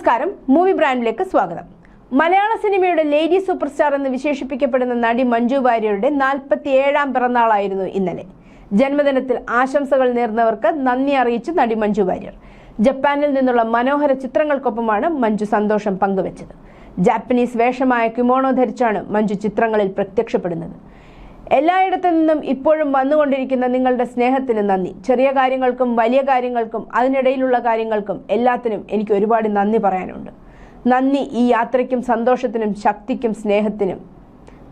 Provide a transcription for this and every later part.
നമസ്കാരം. മൂവി ബ്രാൻഡിലേക്ക് സ്വാഗതം. മലയാള സിനിമയുടെ ലേഡി സൂപ്പർ സ്റ്റാർ എന്ന് വിശേഷിപ്പിക്കപ്പെടുന്ന നടി മഞ്ജു വാര്യരുടെ നാൽപ്പത്തി ഏഴാം പിറന്നാളായിരുന്നു ഇന്നലെ. ജന്മദിനത്തിൽ ആശംസകൾ നേർന്നവർക്ക് നന്ദി അറിയിച്ച് നടി മഞ്ജു വാര്യർ. ജപ്പാനിൽ നിന്നുള്ള മനോഹര ചിത്രങ്ങൾക്കൊപ്പമാണ് മഞ്ജു സന്തോഷം പങ്കുവച്ചത്. ജാപ്പനീസ് വേഷമായ കിമോണോ ധരിച്ചാണ് മഞ്ജു ചിത്രങ്ങളിൽ പ്രത്യക്ഷപ്പെടുന്നത്. എല്ലായിടത്തു നിന്നും ഇപ്പോഴും വന്നുകൊണ്ടിരിക്കുന്ന നിങ്ങളുടെ സ്നേഹത്തിന് നന്ദി. ചെറിയ കാര്യങ്ങൾക്കും വലിയ കാര്യങ്ങൾക്കും അതിനിടയിലുള്ള കാര്യങ്ങൾക്കും എല്ലാത്തിനും എനിക്ക് ഒരുപാട് നന്ദി പറയാനുണ്ട്. നന്ദി ഈ യാത്രയ്ക്കും സന്തോഷത്തിനും ശക്തിക്കും സ്നേഹത്തിനും.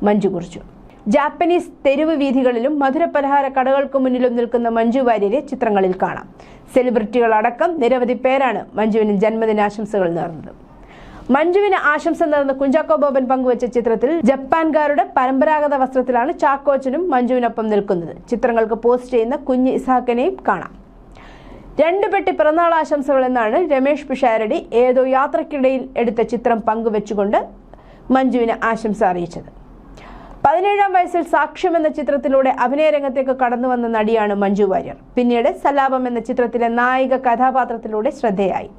മഞ്ജു കുറിച്ചു. ജാപ്പനീസ് തെരുവ് വീഥികളിലും മധുരപലഹാര കടകൾക്ക് മുന്നിലും നിൽക്കുന്ന മഞ്ജു വാര്യരെ ചിത്രങ്ങളിൽ കാണാം. സെലിബ്രിറ്റികളടക്കം നിരവധി പേരാണ് മഞ്ജുവിന് ജന്മദിനാശംസകൾ നേർന്നത്. മഞ്ജുവിന് ആശംസ നേർന്ന കുഞ്ചാക്കോ ബോബൻ പങ്കുവച്ച ചിത്രത്തിൽ ജപ്പാൻകാരുടെ പരമ്പരാഗത വസ്ത്രത്തിലാണ് ചാക്കോച്ചനും മഞ്ജുവിനൊപ്പം നിൽക്കുന്നത്. ചിത്രങ്ങൾക്ക് പോസ്റ്റ് ചെയ്യുന്ന കുഞ്ഞ് ഇസാഖിനെയും കാണാം. രണ്ട് പെട്ടി പിറന്നാൾ ആശംസകൾ എന്നാണ് രമേഷ് പിഷാരടി ഏതോ യാത്രക്കിടയിൽ എടുത്ത ചിത്രം പങ്കുവെച്ചുകൊണ്ട് മഞ്ജുവിന് ആശംസ അറിയിച്ചത്. പതിനേഴാം വയസ്സിൽ സാക്ഷ്യം എന്ന ചിത്രത്തിലൂടെ അഭിനയരംഗത്തേക്ക് കടന്നു വന്ന നടിയാണ് മഞ്ജു വാര്യർ. പിന്നീട് സലാപം എന്ന ചിത്രത്തിലെ നായിക കഥാപാത്രത്തിലൂടെ ശ്രദ്ധേയായി.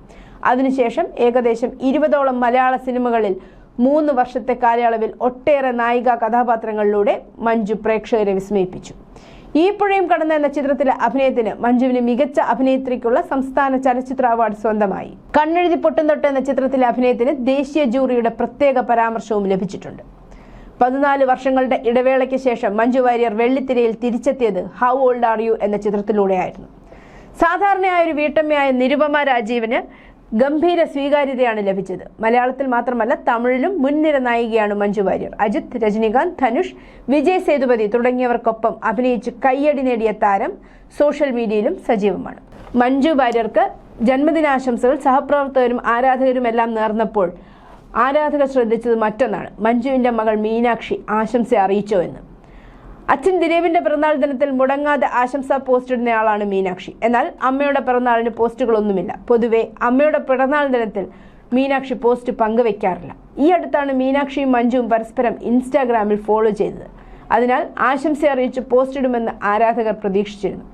അതിനുശേഷം ഏകദേശം ഇരുപതോളം മലയാള സിനിമകളിൽ മൂന്ന് വർഷത്തെ കാലയളവിൽ ഒട്ടേറെ നായിക കഥാപാത്രങ്ങളിലൂടെ മഞ്ജു പ്രേക്ഷകരെ വിസ്മയിപ്പിച്ചു. ഈ പുഴയും കടന്ന എന്ന ചിത്രത്തിലെ അഭിനയത്തിന് മഞ്ജുവിന് മികച്ച അഭിനേത്രിക്കുള്ള സംസ്ഥാന ചലച്ചിത്ര അവാർഡ് സ്വന്തമായി. കണ്ണെഴുതി പൊട്ടും തൊട്ട് എന്ന ചിത്രത്തിലെ അഭിനയത്തിന് ദേശീയ ജൂറിയുടെ പ്രത്യേക പരാമർശവും ലഭിച്ചിട്ടുണ്ട്. പതിനാല് വർഷങ്ങളുടെ ഇടവേളയ്ക്ക് ശേഷം മഞ്ജു വാര്യർ വെള്ളിത്തിരയിൽ തിരിച്ചെത്തിയത് ഹൗ ഓൾഡ് ആർ യു എന്ന ചിത്രത്തിലൂടെയായിരുന്നു. സാധാരണയായ ഒരു വീട്ടമ്മയായ നിരുപമ രാജീവിന് ഗംഭീര സ്വീകാര്യതയാണ് ലഭിച്ചത്. മലയാളത്തിൽ മാത്രമല്ല തമിഴിലും മുൻനിര നായികയാണ് മഞ്ജു വാര്യർ. അജിത് രജനികാന്ത് ധനുഷ് വിജയ് സേതുപതി തുടങ്ങിയവർക്കൊപ്പം അഭിനയിച്ച് കയ്യടി നേടിയ താരം സോഷ്യൽ മീഡിയയിലും സജീവമാണ്. മഞ്ജു വാര്യർക്ക് ജന്മദിനാശംസകൾ സഹപ്രവർത്തകരും ആരാധകരും എല്ലാം നേർന്നപ്പോൾ ആരാധകർ ശ്രദ്ധിച്ചത് മറ്റൊന്നാണ്. മഞ്ജുവിന്റെ മകൾ മീനാക്ഷി ആശംസ അറിയിച്ചോ എന്ന്. അച്ഛൻ ദിലീപിന്റെ പിറന്നാൾ ദിനത്തിൽ മുടങ്ങാതെ ആശംസ പോസ്റ്റ് ഇടുന്നയാളാണ് മീനാക്ഷി. എന്നാൽ അമ്മയുടെ പിറന്നാളിന് പോസ്റ്റുകളൊന്നുമില്ല. പൊതുവെ അമ്മയുടെ പിറന്നാൾ ദിനത്തിൽ മീനാക്ഷി പോസ്റ്റ് പങ്കുവെക്കാറില്ല. ഈ അടുത്താണ് മീനാക്ഷിയും മഞ്ജുവും പരസ്പരം ഇൻസ്റ്റാഗ്രാമിൽ ഫോളോ ചെയ്തത്. അതിനാൽ ആശംസ അറിയിച്ച് പോസ്റ്റ് ഇടുമെന്ന് ആരാധകർ പ്രതീക്ഷിച്ചിരുന്നു.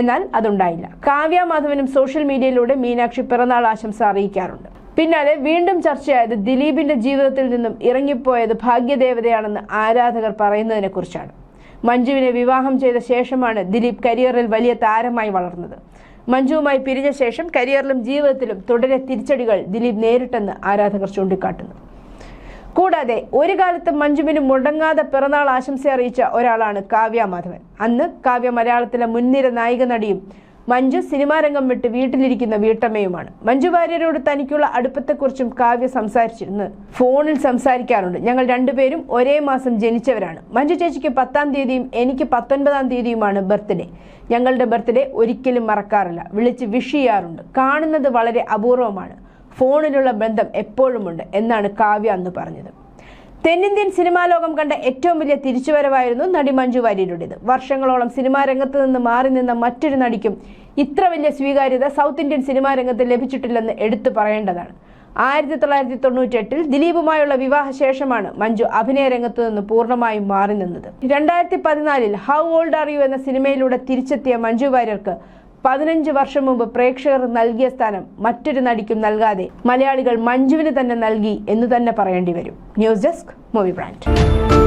എന്നാൽ അതുണ്ടായില്ല. കാവ്യ മാധവനും സോഷ്യൽ മീഡിയയിലൂടെ മീനാക്ഷി പിറന്നാൾ ആശംസ അറിയിക്കാറുണ്ട്. പിന്നാലെ വീണ്ടും ചർച്ചയായത് ദിലീപിന്റെ ജീവിതത്തിൽ നിന്നും ഇറങ്ങിപ്പോയത് ഭാഗ്യദേവതയാണെന്ന് ആരാധകർ പറയുന്നതിനെ കുറിച്ചാണ് മഞ്ജുവിനെ വിവാഹം ചെയ്ത ശേഷമാണ് ദിലീപ് കരിയറിൽ വലിയ താരമായി വളർന്നത്. മഞ്ജുവുമായി പിരിഞ്ഞ ശേഷം കരിയറിലും ജീവിതത്തിലും തുടരെ തിരിച്ചടികൾ ദിലീപ് നേരിട്ടെന്ന് ആരാധകർ ചൂണ്ടിക്കാട്ടുന്നു. കൂടാതെ ഒരു കാലത്ത് മഞ്ജുവിന് മുടങ്ങാതെ പിറന്നാൾ ആശംസ അറിയിച്ച ഒരാളാണ് കാവ്യ മാധവൻ. അന്ന് കാവ്യ മലയാളത്തിലെ മുൻനിര നായിക നടിയും മഞ്ജു സിനിമാ രംഗം വിട്ട് വീട്ടിലിരിക്കുന്ന വീട്ടമ്മയുമാണ്. മഞ്ജു വാര്യരോട് തനിക്കുള്ള അടുപ്പത്തെക്കുറിച്ചും കാവ്യ സംസാരിച്ചിരുന്നു. ഫോണിൽ സംസാരിക്കാറുണ്ട്. ഞങ്ങൾ രണ്ടുപേരും ഒരേ മാസം ജനിച്ചവരാണ്. മഞ്ജു ചേച്ചിക്ക് പത്താം തീയതിയും എനിക്ക് പത്തൊൻപതാം തീയതിയുമാണ് ബർത്ത്ഡേ. ഞങ്ങളുടെ ബർത്ത്ഡേ ഒരിക്കലും മറക്കാറില്ല. വിളിച്ച് വിഷ് ചെയ്യാറുണ്ട്. കാണുന്നത് വളരെ അപൂർവമാണ്. ഫോണിലുള്ള ബന്ധം എപ്പോഴുമുണ്ട് എന്നാണ് കാവ്യ അന്ന് പറഞ്ഞത്. തെന്നിന്ത്യൻ സിനിമാ ലോകം കണ്ട ഏറ്റവും വലിയ തിരിച്ചുവരവായിരുന്നു നടി മഞ്ജു വാര്യരുടേത്. വർഷങ്ങളോളം സിനിമാ രംഗത്ത് നിന്ന് മാറി നിന്ന മറ്റൊരു നടിക്കും ഇത്ര വലിയ സ്വീകാര്യത സൗത്ത് ഇന്ത്യൻ സിനിമാ രംഗത്ത് ലഭിച്ചിട്ടില്ലെന്ന് എടുത്തു പറയേണ്ടതാണ്. ആയിരത്തി തൊള്ളായിരത്തി തൊണ്ണൂറ്റി എട്ടിൽ ദിലീപുമായുള്ള വിവാഹ ശേഷമാണ് മഞ്ജു അഭിനയ രംഗത്തു നിന്ന് പൂർണമായും മാറി നിന്നത്. രണ്ടായിരത്തി പതിനാലിൽ ഹൗ ഓൾഡ് ആർ യു എന്ന സിനിമയിലൂടെ തിരിച്ചെത്തിയ മഞ്ജു വാര്യർക്ക് പതിനഞ്ച് വർഷം മുമ്പ് പ്രേക്ഷകർ നൽകിയ സ്ഥാനം മറ്റൊരു നടിക്കും നൽകാതെ മലയാളികൾ മഞ്ജുവിന് തന്നെ നൽകി എന്ന് തന്നെ പറയേണ്ടി വരും. News desk movie brand.